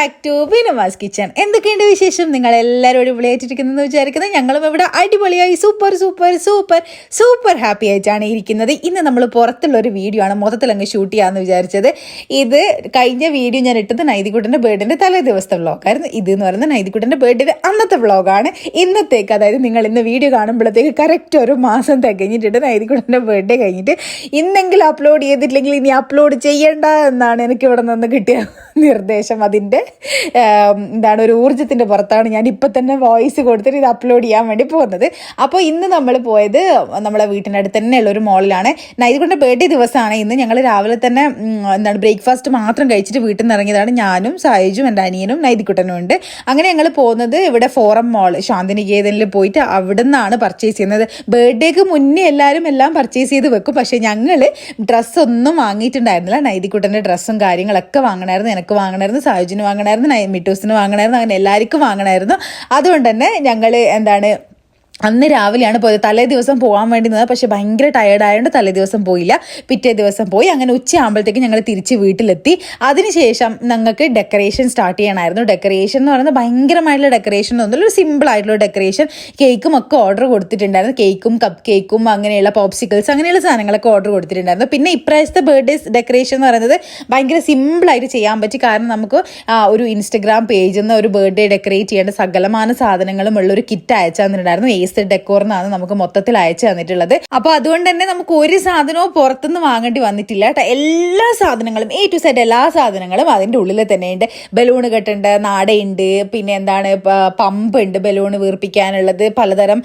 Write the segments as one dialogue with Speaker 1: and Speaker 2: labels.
Speaker 1: Back to വിനുമാസ് kitchen എന്തൊക്കെയുണ്ട് വിശേഷം? നിങ്ങൾ എല്ലാവരും അടിപൊളിയായിട്ടിരിക്കുന്നു വിചാരിക്കുന്നത് ഞങ്ങളും ഇവിടെ അടിപൊളിയായി. Super super super super happy ആയിട്ടാണ് ഇരിക്കുന്നത്. ഇന്ന് നമ്മൾ പുറത്തുള്ള ഒരു വീഡിയോ ആണ് മൊത്തത്തിൽ അങ്ങ് ഷൂട്ട് ചെയ്യാമെന്ന് വിചാരിച്ചത്. ഇത് കഴിഞ്ഞ വീഡിയോ ഞാൻ ഇട്ടത് നൈതികുട്ടന്റെ ബേർഡിന്റെ തലേ ദിവസത്തെ വ്ളോഗായിരുന്നു ഇത് എന്ന് പറയുന്നത് നൈതികുട്ടന്റെ ബർത്ത്ഡേ അന്നത്തെ വ്ളോഗാണ് ഇന്നത്തേക്ക് അതായത് നിങ്ങൾ ഇന്ന് വീഡിയോ കാണുമ്പോഴത്തേക്ക് കറക്റ്റ് ഒരു മാസം തികഞ്ഞിട്ടുണ്ട് നൈതികുട്ടന്റെ ബർത്ത്ഡേ കഴിഞ്ഞിട്ട്. ഇന്നെങ്കിലും അപ്ലോഡ് ചെയ്തിട്ടില്ലെങ്കിൽ ഇനി അപ്ലോഡ് ചെയ്യണ്ട എന്നാണ് എനിക്ക് ഇവിടെ നിന്ന് കിട്ടിയ നിർദ്ദേശം. അതിന്റെ എന്താണ് ഒരു ഊർജത്തിന്റെ പുറത്താണ് ഞാൻ ഇപ്പം തന്നെ വോയിസ് കൊടുത്തിട്ട് ഇത് അപ്ലോഡ് ചെയ്യാൻ വേണ്ടി പോകുന്നത്. അപ്പോൾ ഇന്ന് നമ്മൾ പോയത് നമ്മളെ വീട്ടിനടുത്ത് തന്നെയുള്ള ഒരു മോളിലാണ് നൈതികുണ്ട ബർത്ത്ഡേ ദിവസമാണ്. ഇന്ന് ഞങ്ങൾ രാവിലെ തന്നെ എന്താണ് ബ്രേക്ക്ഫാസ്റ്റ് മാത്രം കഴിച്ചിട്ട് വീട്ടിൽ നിന്ന് ഇറങ്ങിയതാണ് ഞാനും സായിജും എന്റെ അനിയനും നൈതിക്കുട്ടനും ഉണ്ട്. അങ്ങനെ ഞങ്ങൾ പോകുന്നത് ഇവിടെ ഫോറം മോൾ ശാന്തിനികേതനിൽ പോയിട്ട് അവിടെ നിന്നാണ് പർച്ചേസ് ചെയ്യുന്നത് ബർത്ത്ഡേക്ക് മുന്നേ എല്ലാവരും എല്ലാം പർച്ചേസ് ചെയ്ത് വെക്കും. പക്ഷേ ഞങ്ങൾ ഡ്രസ്സൊന്നും വാങ്ങിയിട്ടുണ്ടായിരുന്നില്ല. നൈതിക്കുട്ടന്റെ ഡ്രസ്സും കാര്യങ്ങളൊക്കെ വാങ്ങണമായിരുന്നു എനിക്ക് വാങ്ങണമായിരുന്നു സായുജിന് വാങ്ങണമായിരുന്നു മിറ്റൂസിന് വാങ്ങണമായിരുന്നു അങ്ങനെ എല്ലാവർക്കും വാങ്ങണമായിരുന്നു അതുകൊണ്ട് തന്നെ ഞങ്ങൾ എന്താണ് അന്ന് രാവിലെയാണ് പോയത്. തലേ ദിവസം പോകാൻ വേണ്ടി നിന്നത്. പക്ഷെ ഭയങ്കര ടയേർഡ് ആയതുകൊണ്ട് തലേ ദിവസം പോയില്ല. പിറ്റേ ദിവസം പോയി. അങ്ങനെ ഉച്ചയാകുമ്പോഴത്തേക്ക് ഞങ്ങൾ തിരിച്ച് വീട്ടിലെത്തി. അതിനുശേഷം ഞങ്ങൾക്ക് ഡെക്കറേഷൻ സ്റ്റാർട്ട് ചെയ്യണമായിരുന്നു ഡെക്കറേഷൻ എന്ന് പറയുന്നത് ഭയങ്കരമായിട്ടുള്ള ഡെക്കറേഷൻ ഒന്നുമില്ല ഒരു സിമ്പിൾ ആയിട്ടുള്ള ഡെക്കറേഷൻ കേക്കും ഒക്കെ ഓർഡർ കൊടുത്തിട്ടുണ്ടായിരുന്നു. കേക്കും കപ്പ് കേക്കും അങ്ങനെയുള്ള പോപ്സിക്കിൾസ് അങ്ങനെയുള്ള സാധനങ്ങളൊക്കെ ഓർഡർ കൊടുത്തിട്ടുണ്ടായിരുന്നു. പിന്നെ ഇപ്രാവശ്യത്തെ ബർത്ത്ഡേ ഡെക്കറേഷൻ എന്ന് പറയുന്നത് ഭയങ്കര സിമ്പിളായിട്ട് ചെയ്യാൻ പറ്റി. കാരണം നമുക്ക് ഒരു ഇൻസ്റ്റഗ്രാം പേജിൽ നിന്ന് ഒരു ബർത്ത്ഡേ ഡെക്കറേറ്റ് ചെയ്യേണ്ട സകലമാന സാധനങ്ങളും ഉള്ള ഒരു കിറ്റ് അയച്ചു തന്നിട്ടുണ്ടായിരുന്നു ഡെക്കോർ എന്നാണ് നമുക്ക് മൊത്തത്തിൽ അയച്ചു തന്നിട്ടുള്ളത്. അപ്പോൾ അതുകൊണ്ട് തന്നെ നമുക്ക് ഒരു സാധനവും പുറത്തുനിന്ന് വാങ്ങേണ്ടി വന്നിട്ടില്ല കേട്ടോ. എല്ലാ സാധനങ്ങളും എ ടു സെഡ് എല്ലാ സാധനങ്ങളും അതിന്റെ ഉള്ളിൽ തന്നെയുണ്ട്. ബലൂൺ കെട്ടുണ്ട് നാടയുണ്ട് പിന്നെ എന്താണ് പമ്പ് ഉണ്ട് ബലൂൺ വീർപ്പിക്കാനുള്ളത് പലതരം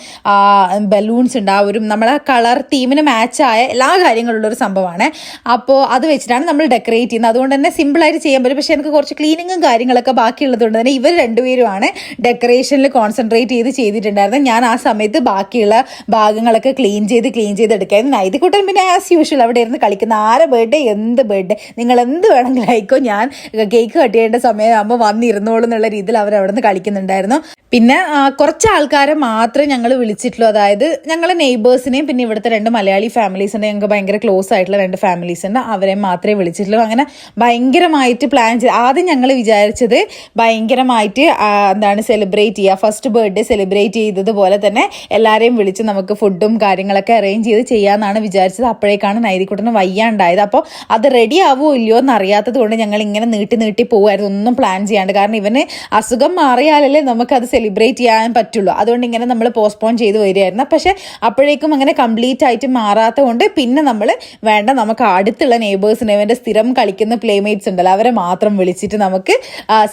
Speaker 1: ബലൂൺസ് ഉണ്ട്. ആ ഒരു നമ്മളെ കളർ തീമിന് മാച്ചായ എല്ലാ കാര്യങ്ങളുള്ള ഒരു സംഭവമാണ്. അപ്പോൾ അത് വെച്ചിട്ടാണ് നമ്മൾ ഡെക്കറേറ്റ് ചെയ്യുന്നത്. അതുകൊണ്ട് തന്നെ സിമ്പിളായിട്ട് ചെയ്യാൻ പറ്റും. പക്ഷേ എനിക്ക് കുറച്ച് ക്ലീനിങ്ങും കാര്യങ്ങളൊക്കെ ബാക്കിയുള്ളത് കൊണ്ട് തന്നെ ഇവർ രണ്ടുപേരുമാണ് ഡെക്കറേഷനിൽ കോൺസെൻട്രേറ്റ് ചെയ്ത് ചെയ്തിട്ടുണ്ടായിരുന്നത്. ഞാൻ ആ സമയത്ത് ബാക്കിയുള്ള ഭാഗങ്ങളൊക്കെ ക്ലീൻ ചെയ്ത് ക്ലീൻ ചെയ്ത് എടുക്കായിരുന്നു നൈതിക്കുട്ടൻ പിന്നെ ആസ് യൂഷ്വൽ അവിടെ ഇരുന്ന് കളിക്കുന്ന ആരെ ബർത്ത്ഡേ എന്ത് ബർത്ത്ഡേ നിങ്ങൾ എന്ത് വേണമെങ്കിലും ആയിക്കോ. ഞാൻ കേക്ക് കട്ട് ചെയ്യേണ്ട സമയമാകുമ്പോൾ വന്നിരുന്നോളൂ എന്നുള്ള രീതിയിൽ അവർ അവിടെ നിന്ന് കളിക്കുന്നുണ്ടായിരുന്നു. പിന്നെ കുറച്ച് ആൾക്കാരെ മാത്രമേ ഞങ്ങൾ വിളിച്ചിട്ടുള്ളൂ. അതായത് ഞങ്ങളെ നെയ്ബേഴ്സിനെയും പിന്നെ ഇവിടുത്തെ രണ്ട് മലയാളി ഫാമിലീസ് ഉണ്ട് ഞങ്ങൾക്ക് ഭയങ്കര ക്ലോസ് ആയിട്ടുള്ള രണ്ട് ഫാമിലീസ് ഉണ്ട് അവരെ മാത്രമേ വിളിച്ചിട്ടുള്ളൂ. അങ്ങനെ ഭയങ്കരമായിട്ട് പ്ലാൻ ചെയ്ത് ആദ്യം ഞങ്ങൾ വിചാരിച്ചത് ഭയങ്കരമായിട്ട് എന്താണ് സെലിബ്രേറ്റ് ചെയ്യുക. ഫസ്റ്റ് ബർത്ത്ഡേ സെലിബ്രേറ്റ് ചെയ്തതുപോലെ തന്നെ എല്ലാവരെയും വിളിച്ച് നമുക്ക് ഫുഡും കാര്യങ്ങളൊക്കെ അറേഞ്ച് ചെയ്ത് ചെയ്യാമെന്നാണ് വിചാരിച്ചത്. അപ്പോഴേക്കാണ് നൈതിക്കുട്ടന് വയ്യാണ്ടായത്. അപ്പോൾ അത് റെഡി ആവുമോ ഇല്ലയോ എന്ന് അറിയാത്തത് കൊണ്ട് ഞങ്ങൾ ഇങ്ങനെ നീട്ടി നീട്ടി പോകുമായിരുന്നു ഒന്നും പ്ലാൻ ചെയ്യാണ്ട്. കാരണം ഇവന് അസുഖം മാറിയാലല്ലേ നമുക്കത് സെലിബ്രേറ്റ് ചെയ്യാൻ പറ്റുള്ളൂ. അതുകൊണ്ട് ഇങ്ങനെ നമ്മൾ പോസ്റ്റ്പോൺ ചെയ്ത് വരികയായിരുന്നു. പക്ഷേ അപ്പോഴേക്കും അങ്ങനെ കംപ്ലീറ്റ് ആയിട്ട് മാറാത്ത കൊണ്ട് പിന്നെ നമ്മൾ വേണ്ട നമുക്ക് അടുത്തുള്ള നെയ്ബേഴ്സിന് ഇവന്റെ സ്ഥിരം കളിക്കുന്ന പ്ലേമേറ്റ്സ് ഉണ്ടല്ലോ അവരെ മാത്രം വിളിച്ചിട്ട് നമുക്ക്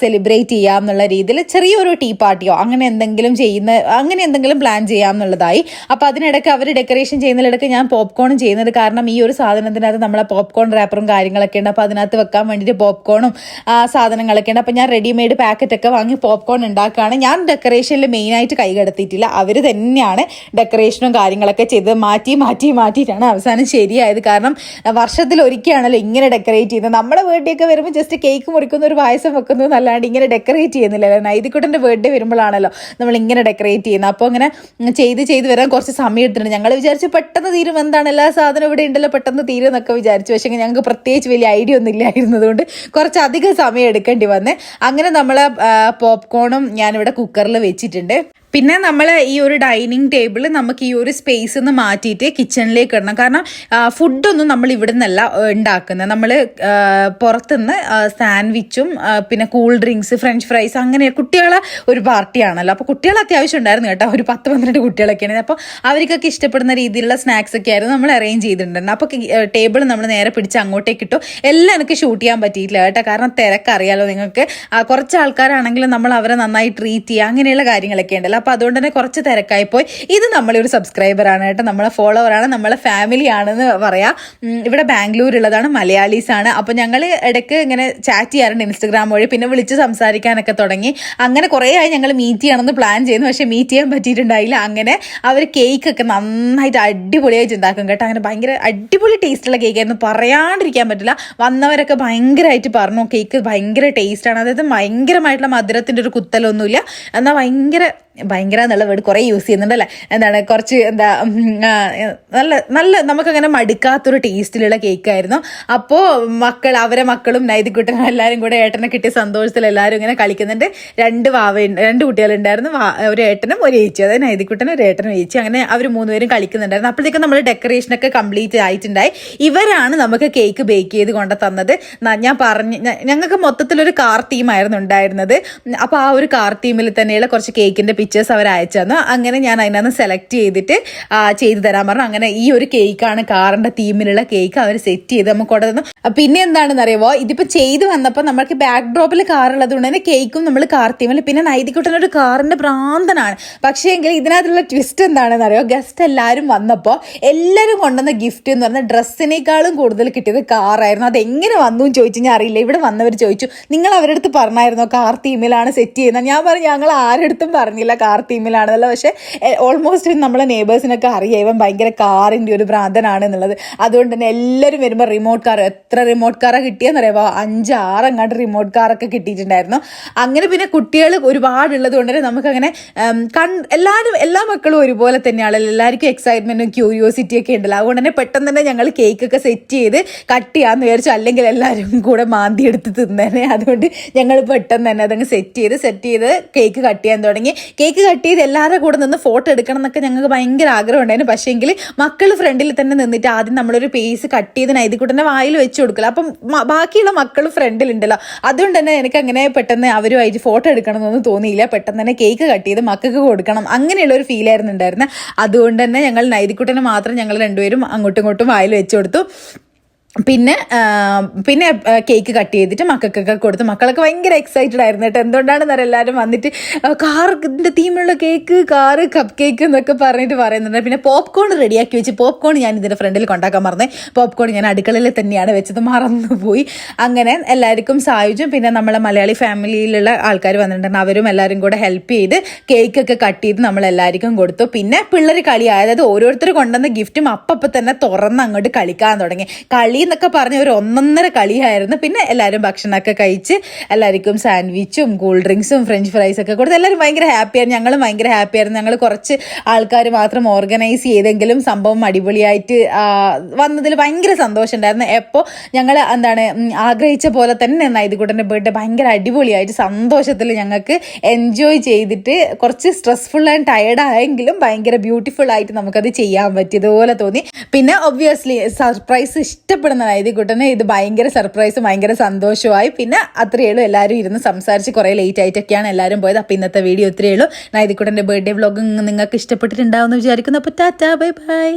Speaker 1: സെലിബ്രേറ്റ് ചെയ്യാം എന്നുള്ള രീതിയിൽ ചെറിയൊരു ടീ പാർട്ടിയോ അങ്ങനെ എന്തെങ്കിലും ചെയ്യുന്ന അങ്ങനെ എന്തെങ്കിലും പ്ലാൻ ചെയ്യാം എന്നുള്ളതായി അപ്പോൾ അതിനിടയ്ക്ക് അവർ ഡെക്കറേഷൻ ചെയ്യുന്നതിനിടയ്ക്ക് ഞാൻ പോപ്കോണും ചെയ്യുന്നത് കാരണം ഈ ഒരു സാധനത്തിനകത്ത് നമ്മളെ പോപ്കോൺ റാപ്പറും കാര്യങ്ങളൊക്കെ ഉണ്ട്. അപ്പോൾ അതിനകത്ത് വെക്കാൻ വേണ്ടിയിട്ട് പോപ്കോണും സാധനങ്ങളൊക്കെ ഉണ്ട്. അപ്പോൾ ഞാൻ റെഡിമെയ്ഡ് പാക്കറ്റ് ഒക്കെ വാങ്ങി പോപ്കോൺ ഉണ്ടാക്കുകയാണ്. ഞാൻ ഡെക്കറേഷനിൽ മെയിനായിട്ട് കൈ കടത്തിയിട്ടില്ല. അവർ തന്നെയാണ് ഡെക്കറേഷനും കാര്യങ്ങളൊക്കെ ചെയ്ത് മാറ്റി മാറ്റി മാറ്റിയിട്ടാണ് അവസാനം ശരിയായത്. കാരണം വർഷത്തിൽ ഒരിക്കലാണല്ലോ ഇങ്ങനെ ഡെക്കറേറ്റ് ചെയ്യുന്നത്. നമ്മുടെ ബർത്ത്ഡേ ഒക്കെ വരുമ്പോൾ ജസ്റ്റ് കേക്ക് മുറിക്കുന്ന ഒരു പായസം വെക്കുന്നു എന്നല്ലാണ്ട് ഇങ്ങനെ ഡെക്കറേറ്റ് ചെയ്യുന്നില്ല നൈതിക്കുട്ടന്റെ ബർത്ത്ഡേ വരുമ്പോഴാണല്ലോ നമ്മൾ ഇങ്ങനെ ഡെക്കറേറ്റ് ചെയ്യുന്നത്. അപ്പോൾ അങ്ങനെ ചെയ്ത് ചെയ്ത് വരാൻ കുറച്ച് സമയം എടുത്തിട്ടുണ്ട് ഞങ്ങൾ വിചാരിച്ചു പെട്ടെന്ന് തീരും. എന്താണ് എല്ലാ സാധനവും ഇവിടെ ഉണ്ടല്ലോ പെട്ടെന്ന് തീരും എന്നൊക്കെ വിചാരിച്ചു. പക്ഷേ ഞങ്ങൾക്ക് പ്രത്യേകിച്ച് വലിയ ഐഡിയ ഒന്നും ഇല്ലായിരുന്നതുകൊണ്ട് കുറച്ച് അധികം സമയം എടുക്കേണ്ടി വന്നേ. അങ്ങനെ നമ്മളെ പോപ്കോണും ഞാനിവിടെ കുക്കറിൽ വെച്ചിട്ടുണ്ട്. പിന്നെ നമ്മൾ ഈ ഒരു ഡൈനിങ് ടേബിൾ നമുക്ക് ഈ ഒരു സ്പേസ് നിന്ന് മാറ്റിയിട്ട് കിച്ചണിലേക്ക് ഇടണം. കാരണം ഫുഡൊന്നും നമ്മൾ ഇവിടെ നിന്നല്ല ഉണ്ടാക്കുന്നത്. നമ്മൾ പുറത്തുനിന്ന് സാൻഡ്വിച്ചും പിന്നെ കൂൾ ഡ്രിങ്ക്സ് ഫ്രഞ്ച് ഫ്രൈസ് അങ്ങനെ കുട്ടികളെ ഒരു പാർട്ടിയാണല്ലോ അപ്പോൾ കുട്ടികൾ അത്യാവശ്യം ഉണ്ടായിരുന്നു കേട്ടോ. ഒരു പത്ത് പന്ത്രണ്ട് കുട്ടികളൊക്കെയാണ്. അപ്പോൾ അവർക്കൊക്കെ ഇഷ്ടപ്പെടുന്ന രീതിയിലുള്ള സ്നാക്സ് ഒക്കെ ആയിരുന്നു നമ്മൾ അറേഞ്ച് ചെയ്തിട്ടുണ്ടായിരുന്നു അപ്പോൾ ടേബിൾ നമ്മൾ നേരെ പിടിച്ച് അങ്ങോട്ടേക്ക് ഇട്ടു. എല്ലാം എനിക്ക് ഷൂട്ട് ചെയ്യാൻ പറ്റിയിട്ടില്ല കേട്ടോ. കാരണം തിരക്കറിയാലോ നിങ്ങൾക്ക്. കുറച്ച് ആൾക്കാരാണെങ്കിലും നമ്മൾ അവരെ നന്നായി ട്രീറ്റ് ചെയ്യുക. അങ്ങനെയുള്ള കാര്യങ്ങളൊക്കെ ഉണ്ടല്ലോ. അപ്പോൾ അതുകൊണ്ട് തന്നെ കുറച്ച് തിരക്കായി പോയി. ഇത് നമ്മളെ ഒരു സബ്സ്ക്രൈബറാണ് കേട്ടോ. നമ്മളെ ഫോളോവർ ആണ്. നമ്മളെ ഫാമിലി ആണെന്ന് പറയാം. ഇവിടെ ബാംഗ്ലൂരുള്ളതാണ് ആണ്. അപ്പോൾ ഞങ്ങൾ ഇടയ്ക്ക് ഇങ്ങനെ ചാറ്റ് ചെയ്യാറുണ്ട് ഇൻസ്റ്റഗ്രാം വഴി. പിന്നെ വിളിച്ച് സംസാരിക്കാനൊക്കെ തുടങ്ങി. അങ്ങനെ കുറേ ആയി ഞങ്ങൾ മീറ്റ് ചെയ്യണമെന്ന് പ്ലാൻ ചെയ്യുന്നു പക്ഷേ മീറ്റ് ചെയ്യാൻ പറ്റിയിട്ടുണ്ടായില്ല. അങ്ങനെ അവർ കേക്കൊക്കെ നന്നായിട്ട് അടിപൊളിയായിട്ട് ഉണ്ടാക്കും കേട്ടോ. അങ്ങനെ ഭയങ്കര അടിപൊളി ടേസ്റ്റുള്ള കേക്കായിരുന്നു പറയാണ്ടിരിക്കാൻ പറ്റില്ല. വന്നവരൊക്കെ ഭയങ്കരമായിട്ട് പറഞ്ഞു കേക്ക് ഭയങ്കര ടേസ്റ്റാണ് അതായത് ഭയങ്കരമായിട്ടുള്ള മധുരത്തിന്റെ ഒരു കുത്തലൊന്നുമില്ല. എന്നാൽ ഭയങ്കര ഭയങ്കര എന്നുള്ള വേർഡ് കുറേ യൂസ് ചെയ്യുന്നുണ്ടല്ലേ? എന്താണ് കുറച്ച് എന്താ നല്ല നല്ല നമുക്കങ്ങനെ മടുക്കാത്തൊരു ടേസ്റ്റിലുള്ള കേക്കായിരുന്നു അപ്പോൾ മക്കൾ അവരെ മക്കളും നൈതിക്കുട്ടനും എല്ലാവരും കൂടെ ഏട്ടനെ കിട്ടിയ സന്തോഷത്തിൽ എല്ലാവരും ഇങ്ങനെ കളിക്കുന്നുണ്ട്. രണ്ട് വാവ രണ്ട് കുട്ടികളുണ്ടായിരുന്നു. ഒരു ഏട്ടനും ഒരു ഏച്ചി അതായത് നൈതിക്കുട്ടനും ഒരു ഏട്ടനും ഏച്ചി അങ്ങനെ അവർ മൂന്നുപേരും കളിക്കുന്നുണ്ടായിരുന്നു. അപ്പോഴത്തേക്കും നമ്മൾ ഡെക്കറേഷനൊക്കെ കംപ്ലീറ്റ് ആയിട്ടുണ്ടായി. ഇവരാണ് നമുക്ക് കേക്ക് ബേക്ക് ചെയ്ത് കൊണ്ട് തന്നത്. ഞാൻ പറഞ്ഞ് ഞങ്ങൾക്ക് മൊത്തത്തിലൊരു കാർ തീമായിരുന്നു ഉണ്ടായിരുന്നത്. അപ്പോൾ ആ ഒരു കാർ തീമിൽ തന്നെയുള്ള കുറച്ച് കേക്കിന്റെ പിക്ചേഴ്സ് അവർ അയച്ചു തന്നു. അങ്ങനെ ഞാൻ അതിനകത്ത് സെലക്ട് ചെയ്തിട്ട് ചെയ്തു തരാൻ പറഞ്ഞു. അങ്ങനെ ഈ ഒരു കേക്കാണ് കാറിന്റെ തീമിലുള്ള കേക്ക് അവർ സെറ്റ് ചെയ്ത് നമുക്ക് കൊണ്ടു തന്നു. പിന്നെ എന്താണെന്ന് അറിയുമോ ഇതിപ്പോൾ ചെയ്ത് വന്നപ്പോൾ നമ്മൾക്ക് ബാക്ക് ഡ്രോപ്പിൽ കാർ ഉള്ളത് കൊണ്ട് തന്നെ കേക്കും നമ്മൾ കാർ തീമിൽ പിന്നെ നൈതിക്കുട്ടൻ ഒരു കാറിന്റെ ഭ്രാന്തനാണ്. പക്ഷേ എങ്കിൽ ഇതിനകത്തുള്ള ട്വിസ്റ്റ് എന്താണെന്ന് അറിയോ ഗസ്റ്റ് എല്ലാവരും വന്നപ്പോൾ എല്ലാവരും കൊണ്ടുവന്ന ഗിഫ്റ്റ് എന്ന് പറഞ്ഞാൽ ഡ്രസ്സിനേക്കാളും കൂടുതൽ കിട്ടിയത് കാറായിരുന്നു അത് എങ്ങനെ വന്നു എന്ന് ചോദിച്ചു ഞാൻ അറിയില്ല. ഇവിടെ വന്നവർ ചോദിച്ചു നിങ്ങൾ അവരുടെ അടുത്ത് പറഞ്ഞായിരുന്നോ കാർ തീമിലാണ് സെറ്റ് ചെയ്യുന്നത്? ഞാൻ പറഞ്ഞു ഞങ്ങൾ ആരെടുത്തും പറഞ്ഞില്ല കാർ തീമിലാണെന്നല്ല പക്ഷേ ഓൾമോസ്റ്റ് നമ്മളെ നെയ്ബേഴ്സിനൊക്കെ അറിയാം. ഇവൻ ഭയങ്കര കാറിന്റെ ഒരു ഭ്രാന്തനാണ് എന്നുള്ളത് അതുകൊണ്ട് തന്നെ എല്ലാവരും വരുമ്പോൾ റിമോട്ട് കാർ എത്ര റിമോട്ട് കാറാണ് കിട്ടിയെന്ന് അഞ്ച് ആറ് അങ്ങാണ്ട് റിമോട്ട് കാറൊക്കെ കിട്ടിയിട്ടുണ്ടായിരുന്നു. അങ്ങനെ പിന്നെ കുട്ടികൾ ഒരുപാടുള്ളത് കൊണ്ട് തന്നെ നമുക്കങ്ങനെ കൺ എല്ലാവരും എല്ലാ മക്കളും ഒരുപോലെ തന്നെയാണ് എല്ലാവർക്കും എക്സൈറ്റ്മെന്റും ക്യൂരിയോസിറ്റി ഒക്കെ ഉണ്ടല്ലോ. അതുകൊണ്ട് തന്നെ പെട്ടെന്ന് തന്നെ ഞങ്ങൾ കേക്കൊക്കെ സെറ്റ് ചെയ്ത് കട്ട് ചെയ്യാമെന്ന് വിചാരിച്ചു. അല്ലെങ്കിൽ എല്ലാവരും കൂടെ മാന്തി എടുത്ത് തിന്നേനെ അതുകൊണ്ട് ഞങ്ങൾ പെട്ടെന്ന് തന്നെ അതങ്ങ് സെറ്റ് ചെയ്ത് സെറ്റ് ചെയ്ത് കേക്ക് കട്ട് ചെയ്യാൻ തുടങ്ങി. കേക്ക് കട്ട് ചെയ്ത് എല്ലാവരുടെ കൂടെ നിന്ന് ഫോട്ടോ എടുക്കണം എന്നൊക്കെ ഞങ്ങൾക്ക് ഭയങ്കര ആഗ്രഹം ഉണ്ടായിരുന്നു പക്ഷേങ്കിൽ മക്കൾ ഫ്രണ്ടിൽ തന്നെ നിന്നിട്ട് ആദ്യം നമ്മളൊരു പേസ് കട്ട് ചെയ്ത് നൈതിക്കുട്ടന്റെ വായിൽ വെച്ച് കൊടുക്കില്ല അപ്പം ബാക്കിയുള്ള മക്കൾ ഫ്രണ്ടിലുണ്ടല്ലോ. അതുകൊണ്ട് തന്നെ എനിക്ക് അങ്ങനെ പെട്ടെന്ന് അവരുമായിട്ട് ഫോട്ടോ എടുക്കണമെന്നൊന്നും തോന്നിയില്ല. പെട്ടെന്ന് തന്നെ കേക്ക് കട്ട് ചെയ്ത് മക്കൾക്ക് കൊടുക്കണം. അങ്ങനെയുള്ള ഒരു ഫീലായിരുന്നു ഉണ്ടായിരുന്നത് അതുകൊണ്ട് തന്നെ ഞങ്ങൾ നൈതിക്കുട്ടനെ മാത്രം ഞങ്ങൾ രണ്ടുപേരും അങ്ങോട്ടും ഇങ്ങോട്ടും വായിൽ വെച്ച് കൊടുത്തു. പിന്നെ പിന്നെ കേക്ക് കട്ട് ചെയ്തിട്ട് മക്കൾക്കൊക്കെ കൊടുത്ത് മക്കളൊക്കെ ഭയങ്കര എക്സൈറ്റഡ് ആയിരുന്നു കേട്ടോ. എന്തുകൊണ്ടാണെന്ന് അറിയാം എല്ലാവരും വന്നിട്ട് കാറിന്റെ തീമുള്ള കേക്ക് കാറ് കപ്പ് കേക്ക് എന്നൊക്കെ പറഞ്ഞിട്ട് പറയുന്നുണ്ട്. പിന്നെ പോപ്കോൺ റെഡിയാക്കി വെച്ച് പോപ്കോൺ ഞാൻ ഇതിന്റെ ഫ്രണ്ടിൽ കൊണ്ടാക്കാൻ മറന്നേ. പോപ്കോൺ ഞാൻ അടുക്കളയിൽ തന്നെയാണ് വെച്ചത്. മറന്നുപോയി. അങ്ങനെ എല്ലാവർക്കും സായുജും പിന്നെ നമ്മളെ മലയാളി ഫാമിലിയിലുള്ള ആൾക്കാർ വന്നിട്ടുണ്ടായിരുന്നു. അവരും എല്ലാവരും കൂടെ ഹെൽപ്പ് ചെയ്ത് കേക്കൊക്കെ കട്ട് ചെയ്ത് നമ്മൾ എല്ലാവർക്കും കൊടുത്തു. പിന്നെ പിള്ളേർ കളി അതായത് ഓരോരുത്തർ കൊണ്ടുവന്ന ഗിഫ്റ്റും അപ്പം തന്നെ തുറന്ന് അങ്ങോട്ട് കളിക്കാൻ തുടങ്ങി. കളി എന്നൊക്കെ പറഞ്ഞ ഒരു ഒന്നൊന്നര കളിയായിരുന്നു. പിന്നെ എല്ലാവരും ഭക്ഷണമൊക്കെ കഴിച്ച് എല്ലാവർക്കും സാൻഡ്വിച്ചും കൂൾ ഡ്രിങ്ക്സും ഫ്രഞ്ച് ഫ്രൈസ് ഒക്കെ കൊടുത്ത് എല്ലാവരും ഭയങ്കര ഹാപ്പിയായിരുന്നു ഞങ്ങളും ഭയങ്കര ഹാപ്പിയായിരുന്നു ഞങ്ങൾ കുറച്ച് ആൾക്കാർ മാത്രം ഓർഗനൈസ് ചെയ്തെങ്കിലും സംഭവം അടിപൊളിയായിട്ട് വന്നതിൽ ഭയങ്കര സന്തോഷം ഉണ്ടായിരുന്നു. എപ്പോൾ ഞങ്ങൾ എന്താണ് ആഗ്രഹിച്ച പോലെ തന്നെ നൈതികുട്ടന്റെ ബർത്ത്ഡേ ഭയങ്കര അടിപൊളിയായിട്ട് സന്തോഷത്തിൽ ഞങ്ങൾക്ക് എൻജോയ് ചെയ്തിട്ട് കുറച്ച് സ്ട്രെസ്ഫുൾ ആൻഡ് ടയർഡായെങ്കിലും ഭയങ്കര ബ്യൂട്ടിഫുൾ ആയിട്ട് നമുക്കത് ചെയ്യാൻ പറ്റിയതുപോലെ തോന്നി. പിന്നെ ഒബ്വിയസ്ലി സർപ്രൈസ് ഇഷ്ടപ്പെടുന്ന നൈതികുട്ടന് ഇത് ഭയങ്കര സർപ്രൈസ് ഭയങ്കര സന്തോഷമായി. പിന്നെ അത്രയേ ഉള്ളൂ എല്ലാവരും ഇരുന്ന് സംസാരിച്ച് കുറേ ലേറ്റ് ആയിട്ടൊക്കെയാണ് എല്ലാവരും പോയത്. അപ്പോൾ ഇന്നത്തെ വീഡിയോ ഇത്രയേ ഉള്ളൂ നൈതികുട്ടന്റെ ബർത്ത്ഡേ വ്ലോഗ് നിങ്ങൾക്ക് ഇഷ്ടപ്പെട്ടിട്ടുണ്ടാവുമെന്ന് വിചാരിക്കുന്നു. അപ്പോൾ ടാറ്റാ ബൈ ബൈ